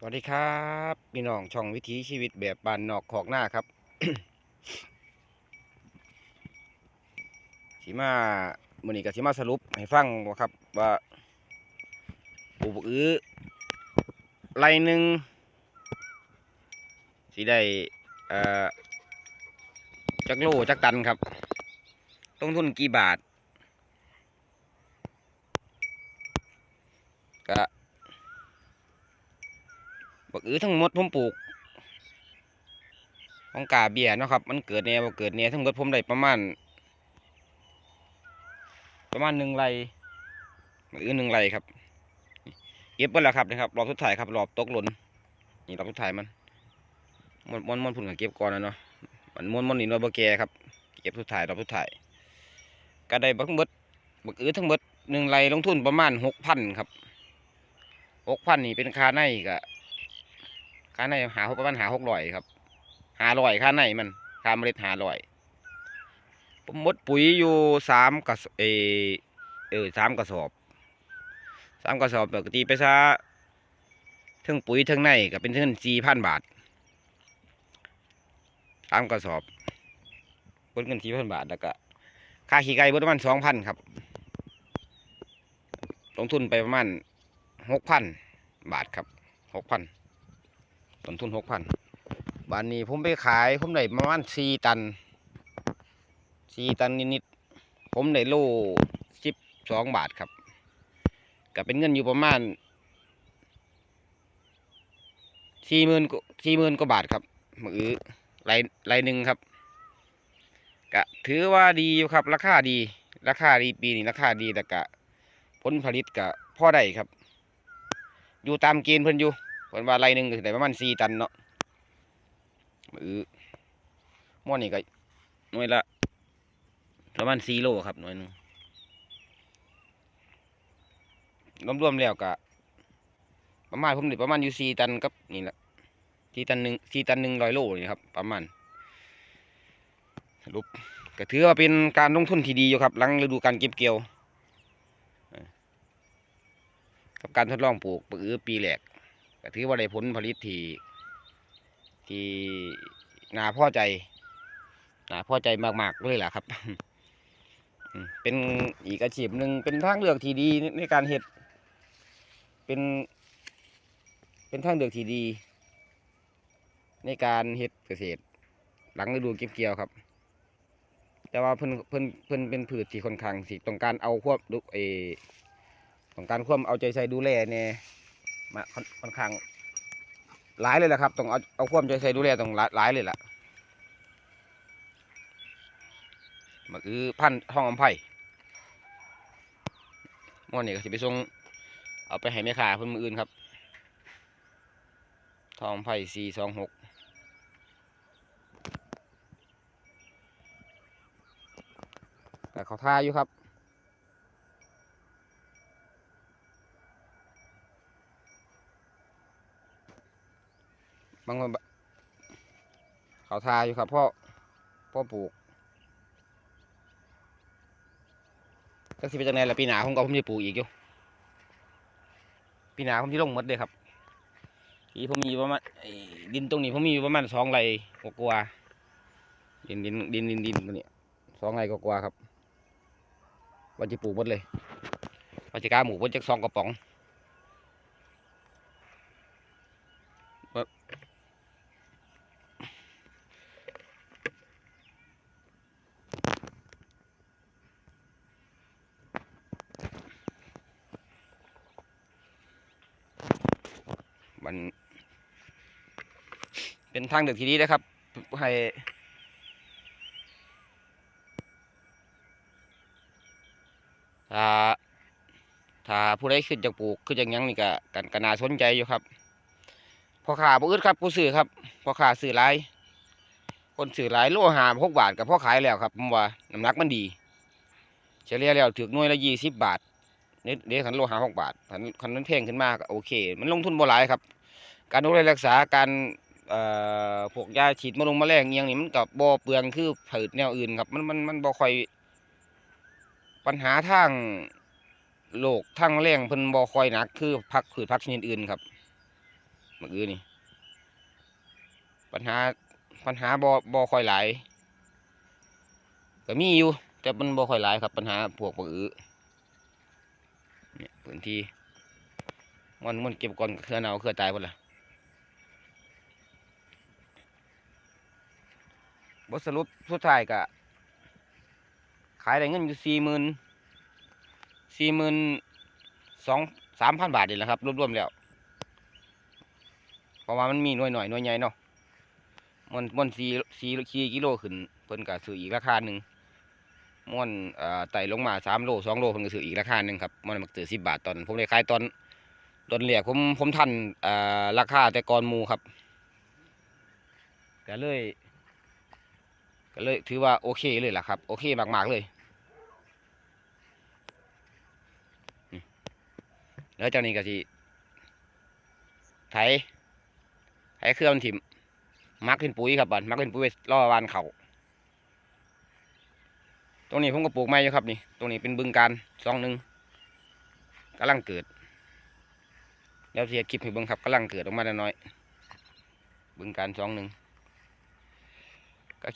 สวัสดีครับพี่น้องช่องวิถีชีวิตแบบบ้านนอกขอกหน้าครับสีมามือนี้กับสีมาสรุปให้ฟังว่าครับว่าปลูกเอื้อไรหนึ่งสีได้เอ่อจักโลจักตันครับ ต้นทุนกี่บาทก็ บัก อือทั้งหมดผมปลูก ของกาเบียนะครับ มันเกิดแนวเกิดแนวทั้งหมดผมได้ประมาณ ประมาณหนึ่งไรเอือหนึ่งไรครับเก็บไปแล้วครับนะครับรอบสุดท้ายครับรอบตกหล่นนี่รอบสุดท้ายมันมอนมอนมอนพุ่นกับเก็บก่อนนะเนาะมันมอนมอนนี่เราบแกครับเก็บสุดท้ายรอบสุดท้ายก็ได้บักเบิดบักอื้อทั้งหมดหนึ่งไรลงทุนประมาณหกพันครับหกพันนี่เป็นค่าในก็ ค่าในหาประมาณหาหกร้อยครับหาร้อยค่าในมันค่าเมล็ดหาร้อยผมมดปุ๋ยอยู่สามกระสเออเออสามกระสอบสามกระสอบปกติไปซะทั้งปุ๋ยทั้งในก็เป็นเงินสี่พันบาทสามกระสอบเบิดเงินสี่พันบาทแล้วก็ค่าขี้ไก่เบิดประมาณสองพันครับ ลงทุนไปประมาณหกพันบาทครับหกพัน ต้นทุนหกพันบานนี้ผมไปขายผมได้ประมาณสี่ตันสี่ตันนิดๆผมได้โลสิบสองบาทครับก็เป็นเงินอยู่ประมาณสี่หมื่นสี่หมื่นกว่าบาทครับมือไรไรหนึ่งครับก็ถือว่าดีอยู่ครับ ราคาดี ราคาดีปีนี้ราคาดีแต่กะผลผลิตกะพ่อได้ครับ อยู่ตามเกณฑ์เพิ่นอยู่ เพิ่นว่าไรหนึ่งก็สิได้ประมาณสี่ตันเนาะมือม้วนนี่ก็หน่วยละประมาณสี่โลครับหน่วยนึงรวมๆแล้วก็ประมาณผมได้ประมาณอยู่สี่ตันกับนี่แหละสี่ตันหนึ่งสี่ตันหนึ่งร้อยโลนี่ครับ ประมาณสรุปก็ถือว่าเป็นการลงทุนที่ดีอยู่ครับ หลังฤดูการเก็บเกี่ยว กับการทดลองปลูกปือปีแรก ก็ถือว่าได้ผลผลิตที่ที่น่าพอใจน่าพอใจมากๆเลยแหละครับ เป็นอีกอาชีพหนึ่งเป็นทางเลือกที่ดีในการเฮ็ด เป็น เป็นทางเลือกที่ดี ในการเฮ็ดเกษตร หลังฤดูเก็บเกี่ยวครับ แต่ว่าเพิ่นเพิ่นเพิ่นเป็นพืชที่ค่อนข้างสิต้องการเอาควบดูเอต้องการความเอาใจใส่ดูแลเนี่ย มาค่อนข้างหลายเลยแหละครับต้องเอาเอาความใจใส่ดูแลต้องหลายหลายเลยล่ะมันคือพันห้องอำไผ่ม้วนนี่ก็สิไปส่งเอาไปให้แม่ค้าเพิ่นมืออื่นครับ ทองอำไผ่สี่สองหกแต่เขาท่าอยู่ครับ บางคนเขาทาอยู่ครับพ่อพ่อปลูกจักสิเป็นจังไงล่ะปีหนาผมก็ผมจะปลูกอีกอยู่ปีหนาผมที่ลงมดเลยครับที่ผมมีประมาณดินตรงนี้ผมมีประมาณสองไร่กว่าดินดินดินดินดินตัวนี้สองไร่กว่าครับว่าจะปลูกมดเลยว่าจะกล้าหมูว่าจะสองกระป๋องัน เป็นทางเลือกที่ดีนะครับให้ถ้าถ้าผู้ใดขึ้นจากปลูกขึ้นจากยังนี่ก็กันก็น่าสนใจอยู่ครับพ่อค้าบ่อึดครับผู้ซื้อครับพ่อค้าซื้อหลาย คนซื้อหลายโลหาหกบาทกับพ่อขายแล้วครับผมว่าน้ำหนักมันดี เฉลี่ยแล้วถึกหน่วยละยี่สิบบาทเนี่เดี๋ยวขันโลหาหกบาทขันขันนั้นแพงขึ้นมากโอเค มันลงทุนบ่หลายครับ การดูแลรักษาการพวกยาฉีดมะลงมะแมลงอหย่างนี้มันกับบ่อเปลืองคือผืชแนวอื่นครับมันมันมันบ่ค่อย ปัญหาทางโรคทางแมลงเพิ่นบ่ค่อยหนักคือผักผืชผักชนิดอื่นครับเมื่อกี้นี่ปัญหาปัญหาบ่บ่ค่อยหลายก็มีอยู่แต่มันบ่ค่อยหลายครับ ปัญหาพวกบักอือเนี่ยพื้นที่มันมันเก็บก่อนเครื่อเน่าเครื่อตายหมดละ บทสรุปสุดท้ายก็ขายได้เงินอยู่สี่หมื่นสี่หมื่นสองสามพันบาทนี่แหละครับรวมๆแล้วเพราะว่ามันมีหน่วยหน่อยหน่วยใหญ่เนาะมันมันสี่สี่สี่กิโลขึ้นเพิ่นก็ซื้ออีกราคาหนึ่งม่วนไต่ลงมาสามโลสองโลเพิ่นก็ซื้ออีกราคาหนึ่งครับมันมักซื้อสิบบาทตอนผมเลยขายตอนตอนแรกผมผมทันราคาแต่ก่อนมูครับก็เลย ก็เลยถือว่าโอเคเลยล่ะครับ โอเคมากๆเลยแล้วเจ้านี้ก็สิไถไถเครื่องถิ่มมักขึ้นปุ๋ยครับบันมักขึ้นปุ๋ยไว้ล่อวานเขาตรงนี้ผมก็ปลูกไม้อยู่ครับนี่ตรงนี้เป็นบึงการซองหนึ่งกำลังเกิดเดี๋ยวเสียคลิปให้เบิ่งครับกำลังเกิดออกมาแล้น้อย บึงการซองหนึ่ง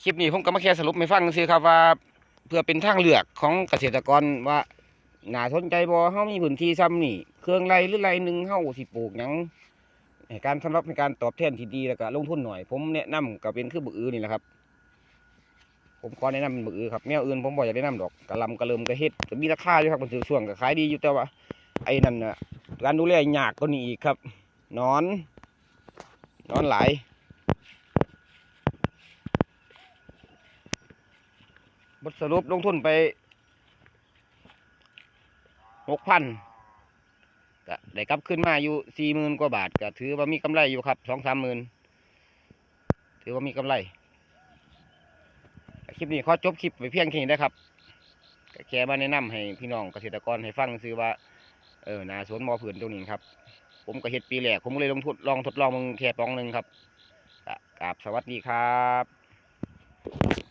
คลิปนี้ผมก็มาแค่สรุปให้ฟังซื่อครับว่า เพื่อเป็นทางเลือกของเกษตรกรว่าหนาสนใจบ่เฮามีพื้นที่ซ้ำนี่ เครื่องไรหรือไรหนึ่งเฮาสิปลูกหยังการสำหรับในการตอบแทนที่ดีแล้วก็ลงทุนหน่อย ผมแนะนำก็เป็นคือบึกอือนี่แหละครับ ผมขอแนะนำเป็นบึกอือครับแนวอื่นผมบ่อยากแนะนำดอกกะลำกะเลิมกะเฮ็ดก็มีราคาอยู่ครับมันถือช่วงก็ขายดีอยู่แต่ว่า ไอ้นั่นน่ะการดูแลยากกว่านี้อีกครับนอน นอนหลาย บทสรุปลงทุนไปหกพันก็ได้กลับขึ้นมาอยู่สี่หมื่นกว่าบาทก็ถือว่ามีกำไรอยู่ครับสองสามหมื่นถือว่ามีกำไรคลิปนี้ขอจบคลิปไปเพียงแค่นี้นะครับแค่มาแนะนำให้พี่น้องเกษตรกรให้ฟังซื้อว่าเออนาสวนมอผืนตรงนี้ครับ ผมก็เฮ็ดปีแรกผมก็เลยลงทุนลองทดลองมึงแค่ปองหนึ่งครับกราบสวัสดีครับ